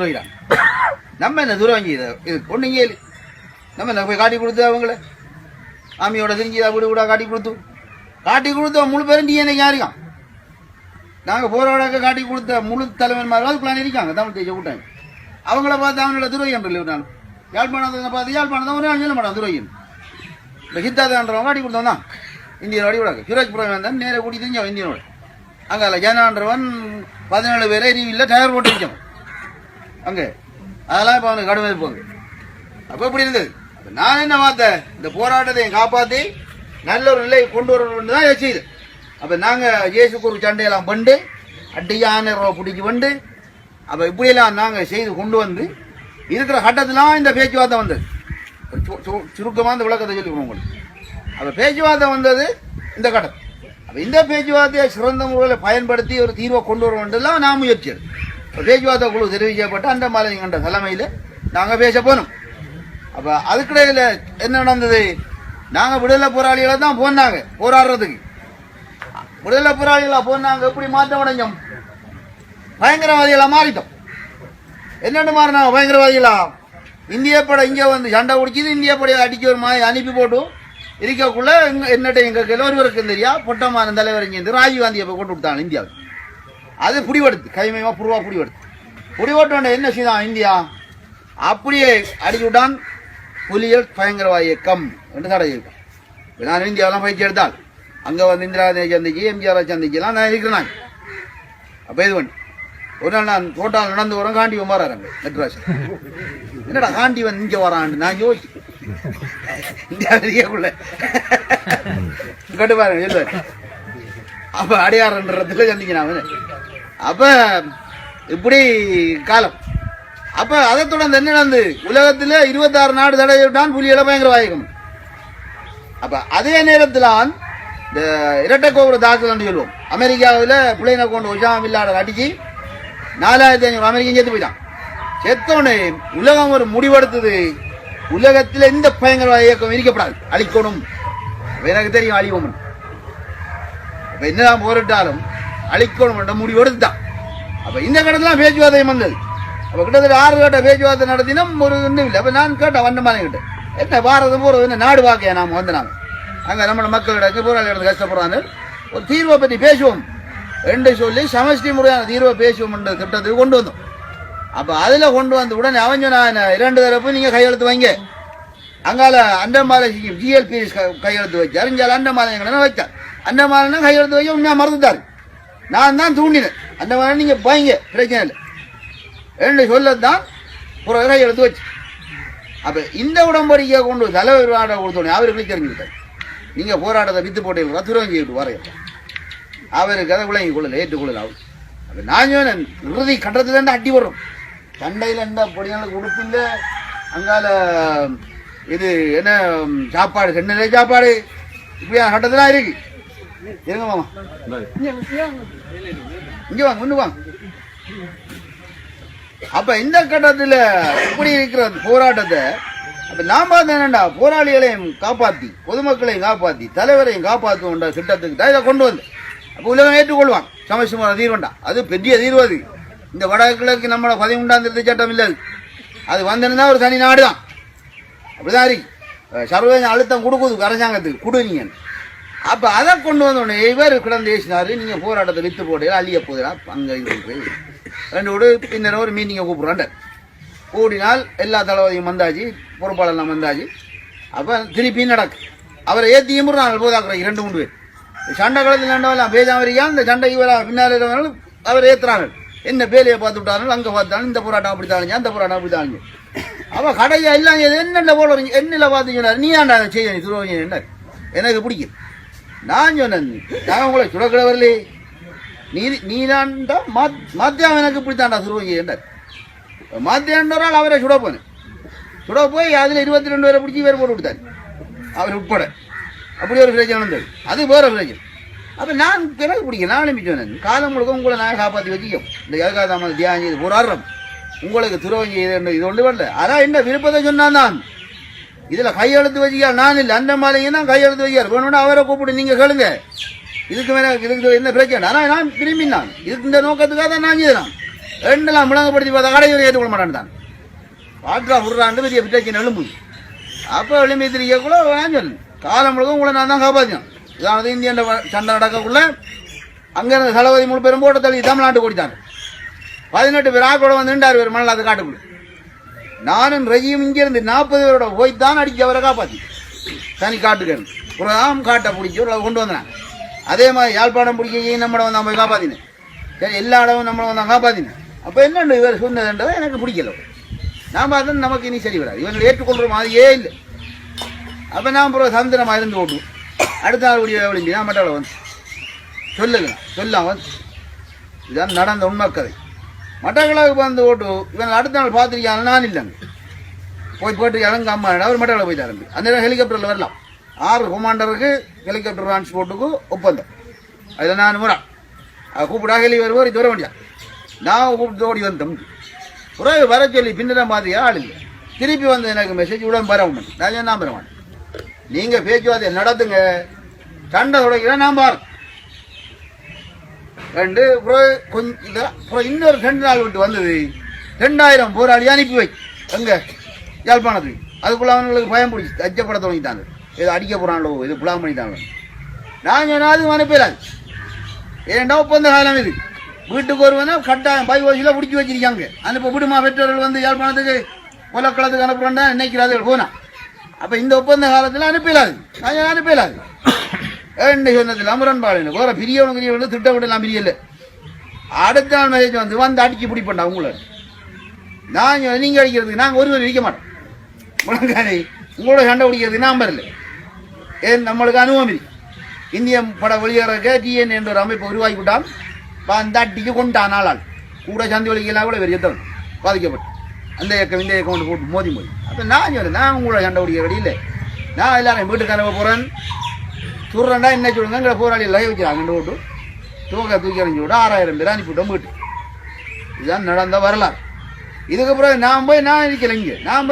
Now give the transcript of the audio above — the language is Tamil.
துறையிடான் நம்ம என்ன துறவங்கி இது இது ஒன்றுங்க இல்லை. நம்ம என்ன போய் காட்டி கொடுத்து அவங்கள ஆமியோட தெரிஞ்சு வீடு கூட காட்டி கொடுத்து. காட்டி கொடுத்த முழு பேரும் டிஎன்ஏ யாருக்கான் நாங்கள் போராடாக்க காட்டி கொடுத்த முழு தலைவன்மார்கள் அதுக்குள்ளான இருக்காங்க தமிழ் தேசிய கூட்டாங்க அவங்கள பார்த்து அவனோட துரோகியம் இல்லை நான் யாழ்ப்பாணத்தை பார்த்து யாழ்ப்பாணம் ஒரு நாள் சொல்ல மாட்டான் துறையன் இந்த ஹித்தாதான்றவங்க காட்டி கொடுத்தவன் தான். இந்தியன் அடி விடாங்க சுரேஷ் புரம் வந்தான் நேராக கூட்டி தெரிஞ்சவன் இந்தியனோட. அங்கே ஜனான்றவன் பதினேழு பேரை இல்லை டயர் போட்டு வச்சவன் அங்கே. அதெல்லாம் இப்போ அவனுக்கு கடுமை போகுது அப்போ இப்படி இருந்தது? நான் என்ன பார்த்தேன் இந்த போராட்டத்தை காப்பாற்றி நல்ல ஒரு நிலையை கொண்டு வரணும்னு தான் செய்யுது அப்போ நாங்கள் இயேசுக்கு ஒரு சண்டையெல்லாம் பண்ணு அட்டியான ரூபா பிடிச்சி வந்து அப்போ இப்படியெல்லாம் நாங்கள் செய்து கொண்டு வந்து இருக்கிற கட்டத்திலாம் இந்த பேச்சுவார்த்தை வந்தது. சுருக்கமாக இந்த விளக்கத்தை சொல்லிக்கிறோம் உங்களுக்கு. அப்போ பேச்சுவார்த்தை வந்தது இந்த கட்டம். அப்போ இந்த பேச்சுவார்த்தையை சிறந்த முறையில் பயன்படுத்தி ஒரு தீர்வை கொண்டு வர வேண்டியதெல்லாம் நான் முயற்சி எடுத்தேன். பேச்சுவார்த்தை குழு தெரிவிக்கப்பட்டு அந்த மாலைங்கண்ட தலைமையில் நாங்கள் பேச போனோம். அப்போ அதுக்கிடையில் என்ன நடந்தது? நாங்கள் விடுதலை போராளிகளை தான் போனாங்க போராடுறதுக்கு. விடுதலை போராளிகளாக போனாங்க எப்படி மாற்றம் அடைஞ்சோம்? பயங்கரவாதிகளாக மாறிட்டோம். என்னென்னு மாறினாங்க பயங்கரவாதிகளா? இந்திய படை இங்கே வந்து சண்டை குடிச்சது இந்திய படையை அடிக்க ஒரு மாதிரி அனுப்பி போட்டு இருக்கக்குள்ள எங்க என்னட்ட எங்கள் கிழவருக்கும் தெரியா பொட்டமான தலைவர் இங்கே இருந்து ராஜீவ்காந்தியை போய் கொண்டு விட்டாங்க இந்தியாவுக்கு. அது பிடிபடுது கைமயமாக புருவாக பிடிபடுது புடிவெட்டு என்ன செய்தான் இந்தியா? அப்படியே அடிச்சுட்டான் புலிகள் பயங்கரவாத இயக்கம் என்று தடை இருக்கும். நான் இந்தியாவெல்லாம் பயிற்சி எடுத்தால் அங்கே வந்து இந்திரா காந்தியை எம்ஜிஆர் சந்திக்கலாம் நான் இருக்கிறேன். அப்போ இது பண்ணு ஒரு நாள் நான் தோட்டால் நடந்து வரேன் காண்டிவன் வராங்க மெட்ராஸ் என்னடா காண்டி வந்து இங்கே வரான்னு நான் யோசிச்சு இந்தியா கட்டு பாருங்க இல்லை அப்போ அடையாறுன்றதுல சந்திக்கிறான் அவன் அப்போ இப்படி காலம். அப்போ அதை தொடர்ந்து என்ன நடந்து உலகத்தில் இருபத்தாறு நாடு தடை விட்டான் புலிகளை பயங்கர வாயகம் அப்போ அதே நேரத்தில் இந்த இரட்டை கோபுர தாக்குதல் சொல்லுவோம் அமெரிக்காவில் பிள்ளைனை கொண்டு உஷாம் இல்லாத அடிச்சு நாலாயிரத்தி ஐநூறு அமெரிக்கன் சேர்த்து போயிட்டான். செத்தோன்னு உலகம் ஒரு முடிவெடுத்தது. உலகத்தில் இந்த பயங்கரவாத இயக்கம் இருக்கப்படாது அழிக்கணும். எனக்கு தெரியும் அழிவோம் இப்போ என்னதான் போரிட்டாலும் அழிக்கணும் என்ற முடிவு எடுத்துட்டான் அப்போ இந்த கடத்துல பேச்சுவார்த்தை வந்தது. அப்போ கிட்டத்தட்ட ஆறு கட்ட பேச்சுவார்த்தை நடத்தினோம் ஒரு இன்னும் இல்லை. அப்போ நான் கேட்டேன் வண்டமான கிட்ட. என்ன பாரதம் போறது என்ன நாடு பார்க்கையா நாம் வந்து அங்கே நம்மளோட நம்ம மக்களிடம் போராளிகளுக்கு கஷ்டப்படுறாங்க ஒரு தீர்வை பற்றி பேசுவோம். என்று சொல்லி சமஷ்டி முறையான தீர்வை பேசுவோம் என்ற திட்டத்துக்கு கொண்டு வந்தோம். அப்போ அதில் கொண்டு வந்த உடனே அவன் சொன்னான் இரண்டு தரப்பு நீங்கள் கையெழுத்து வைங்க. அங்கால அண்டமாலை ஜிஎல்பி கையெழுத்து வச்சார். இங்கே அண்டமாலை எங்களை வச்சார் கையெழுத்து வைக்க உண்மையாக மறந்துட்டார். நான் தான் தூண்டினேன். அந்த மாதிரி நீங்கள் வைங்க பிரச்சனை இல்லை. என்று சொல்லத்தான் புற எடுத்து வச்சு. அப்போ இந்த உடம்படிக்கையை கொண்டு தலைவர் ஆட கொடுத்தோடனே அவர்களுக்கு தெரிஞ்சுக்கிட்டார்? நீங்கள் போராட்டத்தை வித்து போட்டீங்களா துறவங்கிட்டு வரையும் அவருக்கு அதை விளங்கி கொள்ளல ஏற்றுக்கொள்ளல அவர். அப்போ நான் சொன்னேன் இறுதி கட்டத்துல இருந்து அட்டி வரும் சண்டையில் எந்த பொடிகளுக்கு உடுப்பில்லை அங்கால இது என்ன சாப்பாடு சென்னையிலே சாப்பாடு. இப்படியான கட்டத்தில் இருக்குது இருங்க மாமா. இங்க வாங்க ஒண்ணு வாங்க. அப்ப இந்த கட்டத்துல இப்படி இருக்கிற போராட்டத்தை அப்ப பார்த்தேன் என்னடா போராளிகளையும் காப்பாத்தி பொதுமக்களையும் காப்பாத்தி தலைவரையும் காப்பாற்றுவோன்ற திட்டத்துக்கு. தான் இதை கொண்டு வந்து அப்ப உலகம் ஏற்றுக்கொள்வான். சமஸ்டிமான தீர்வண்டா. அது பெரிய தீர்வு அது. இந்த வடகிழக்கு நம்மளோட பதிமூன்றாம் திருத்த சட்டம் இல்லை அது. வந்திருந்தா ஒரு தனி நாடு தான் அப்படிதான் இருக்கு. சர்வதேச அழுத்தம் கொடுக்குது அரசாங்கத்துக்கு. கொடுங்க அப்ப அதை கொண்டு வந்த உடனே இவர் கிடந்து பேசினாரு நீங்க போராட்டத்தை வித்து போடுற அழிய போதுடா அங்க இது போய் ரெண்டு விடு பின்னர் ஒரு மீட்டிங்கை கூப்பிடுறாண்ட கூடினால் எல்லா தளபதியும் வந்தாச்சு பொறுப்பாளர்லாம் வந்தாச்சு. அப்ப திருப்பி நடக்கு. அவரை ஏற்றி நாங்கள் போதாக்குறோம் இரண்டு மூணு பேர். சண்டை காலத்தில் நண்டவெல்லாம் பேசாம இருக்கா இந்த சண்டை இவரா பின்னால் அவர் ஏத்துறாங்க என்ன வேலையை பார்த்து விட்டாலும் அங்கே பார்த்தாலும் இந்த போராட்டம் அப்படி தாங்க அந்த போராட்டம் அப்படி தாங்க அவ கடையா இல்லாங்க என்னென்ன போல வரீங்க என்னல பார்த்தீங்கன்னா நீ ஆண்டா செய்ய நீ என்ன எனக்கு பிடிக்கும். நான் சொன்னேன் நான் உங்களை சுடக்கூட வரலே நீ நீ மத் மாத்தியாம எனக்கு இப்படித்தான்டா துருவீங்க என்ன மாத்தியாண்டால் அவரை சுட போனேன் சுட போய் அதில் இருபத்தி ரெண்டு பேரை பிடிச்சி வேறு போட்டு விட்டார் அவர் உட்பட. அப்படி ஒரு பிரச்சனை வந்தது. அது வேறு பிரச்சனை. அப்போ நான் பிறகு பிடிக்கும் நான் அனுப்பி சொன்னேன்? காலம் முழுக்க உங்களை நான் காப்பாற்றி வச்சுக்கோ இந்த ஏகாதாம தியானம் செய்து போராடுறோம் உங்களுக்கு துறவம் செய்து இது ஒன்று வரல. அதான் என்ன விருப்பத்தை சொன்னான் தான் இதில் கையெழுத்து வச்சுக்கார் நான் இல்லை. அந்த மாதிரியும் தான் கையெழுத்து வைக்கார் வேணும்னா அவரை கூப்பிட்டு நீங்கள் கேளுங்க. இதுக்கு மேலே இதுக்கு என்ன பிரச்சனை? ஆனால் நான் விரும்பினான். இதுக்கு இந்த நோக்கத்துக்காக தான் நான் செய்தேன். ரெண்டெல்லாம் முழங்கப்படுத்தி பார்த்தா கடையில் ஏற்றுக்கொள்ள மாட்டான் தான். வாக்கா விடுறாண்டு பெரிய பிரச்சனை எழும்பு அப்போ எழும்பி கூட நான் சொல்லு காலம் முழுக்க உங்களை நான் தான் காப்பாற்றினேன் இதானது இந்தியன் சண்டை நடக்கக்குள்ள அங்கேருந்து தளபதி மூணு பேரும் போட்டு தள்ளி தமிழ்நாட்டு கொடுத்தாங்க பதினெட்டு பேர் ஆக்கோட வந்து நின்றார் பேர் மணல் அது காட்டுக்குள்ள. நானும் ரஜியும் இங்கிருந்து நாற்பது பேரோட போய் தான் அடிக்க அவரை காப்பாற்றி தனி காட்டுக்கேன் ஒரு ஆம் காட்டை பிடிச்சி ஒரு கொண்டு வந்தேன். அதே மாதிரி யாழ்ப்பாணம் பிடிக்க நம்மளை வந்து போய் காப்பாற்றினேன் சரி எல்லா இடமும் நம்மளை வந்து காப்பாற்றினேன் அப்போ என்னண்டு இவர் சொன்னதுன்றதை எனக்கு பிடிக்கல. நான் பார்த்தா நமக்கு இனி சரி வராது. இவங்களை ஏற்றுக்கொள்கிற மாதிரியே இல்லை. அப்போ நாம் அப்புறம் சந்திரமாக இருந்து ஓட்டுவோம் அடுத்த நாள் கூடிய விழுந்தி நான் மட்டும் வந்து சொல்லுங்க சொல்லாம் வந்து. இதான் நடந்த உண்மை கதை. மட்டக்களவுக்கு வந்து ஓட்டு இவன் அடுத்த நாள் பார்த்துருக்காங்க நான் இல்லைங்க. போய் போட்டு இறங்க அம்மா அவர் மட்டக்களவு போய் தரம்பி அந்த நேரம் ஹெலிகாப்டரில் வரலாம். ஆறு கொமாண்டருக்கு ஹெலிகாப்டர் டிரான்ஸ்போர்ட்டுக்கு ஒப்பந்தம். அதில் நான் முறை. கூப்பிடா ஹெலி வருவார் இது வர வேண்டியா? நான் கூப்பிட்டு ஓடி வந்தோம். பிறகு வர சொல்லி பின்னர மாதிரி ஆள் இல்லை. திருப்பி வந்து எனக்கு மெசேஜ் உடம்பு வர மாட்டேன் நான் சொன்னா நான் வர மாட்டேன் நீங்கள் பேச்சுவார்த்தை நடத்துங்க. சண்டை தொடங்கினா நான் பாரு ரெண்டு அப்புறம் கொஞ்சம் இதை அப்புறம் இன்னொரு ரெண்டு நாள் விட்டு வந்தது. ரெண்டாயிரம் போராளி அனுப்பி வை. எங்கே? யாழ்ப்பாணத்துக்கு. அதுக்குள்ள அவங்களுக்கு பயம் பிடிச்சி அச்சப்பட தொடங்கிட்டாங்க. ஏதோ அடிக்க போகிறாங்களோ இது புலாம் பண்ணிட்டாங்க நான் சொன்னா அது அனுப்பிடாது ஏன்டா ஒப்பந்த காலம் இது? வீட்டுக்கு ஒருவனா கட்டாயம் பை வயசில் பிடிச்சி வச்சிருக்காங்க. அனுப்ப விடுமா பெற்றோர்கள் வந்து யாழ்ப்பாணத்துக்கு? கொலக்களத்துக்கு அனுப்புறேன்டா நினைக்கிறார்கள் போனா. அப்போ இந்த ஒப்பந்த காலத்தில் அனுப்பிடாது நான் அனுப்பிடாது என்ன சொன்னதில் அமரன்பாடு வேற பிரியவனு பிரியவனு திட்ட விடலாம் பிரியல. அடுத்த நாள் மெசேஜ் வந்து வந்து அடிச்சு பிடிப்பண்டா உங்களை நான் சொன்னேன், நீங்க அடிக்கிறதுக்கு நாங்கள் ஒருவர் இருக்க மாட்டோம். முழங்கானே உங்களோட சண்டை பிடிக்கிறதுக்கு நான் வரல. ஏன்? நம்மளுக்கு அனுபவம் இருக்கு இந்திய பட வெளியேறக்க டிஎன் என்ற ஒரு அமைப்பை உருவாக்கி விட்டான் அந்த அடிக்கு கொண்டான் ஆளால் கூட சந்தி வலிக்கலாம் கூட வேறு எத்தவன் பாதிக்கப்பட்டு. அந்த இயக்கம் இந்த இயக்கம் கொண்டு போட்டு மோதி மோதி. அப்போ நான் சொன்னேன் நான் உங்களோட சண்டை பிடிக்கிற வழியில் நான் எல்லாரும் வீட்டுக்கு அனுப்ப போகிறேன் சுடுறேன்டா என்ன சொல்லுங்க போராளி லைவ் வச்சுறாங்க ஓட்டு தூக்க தூக்கி அரைஞ்சி விட. ஆறாயிரம் பேர் அனுப்பிவிட்டோம் வீட்டு இதுதான் நடந்த வரலாறு. இதுக்கப்புறம் நான் போய் நான் இருக்கல இங்கே. நான் போய்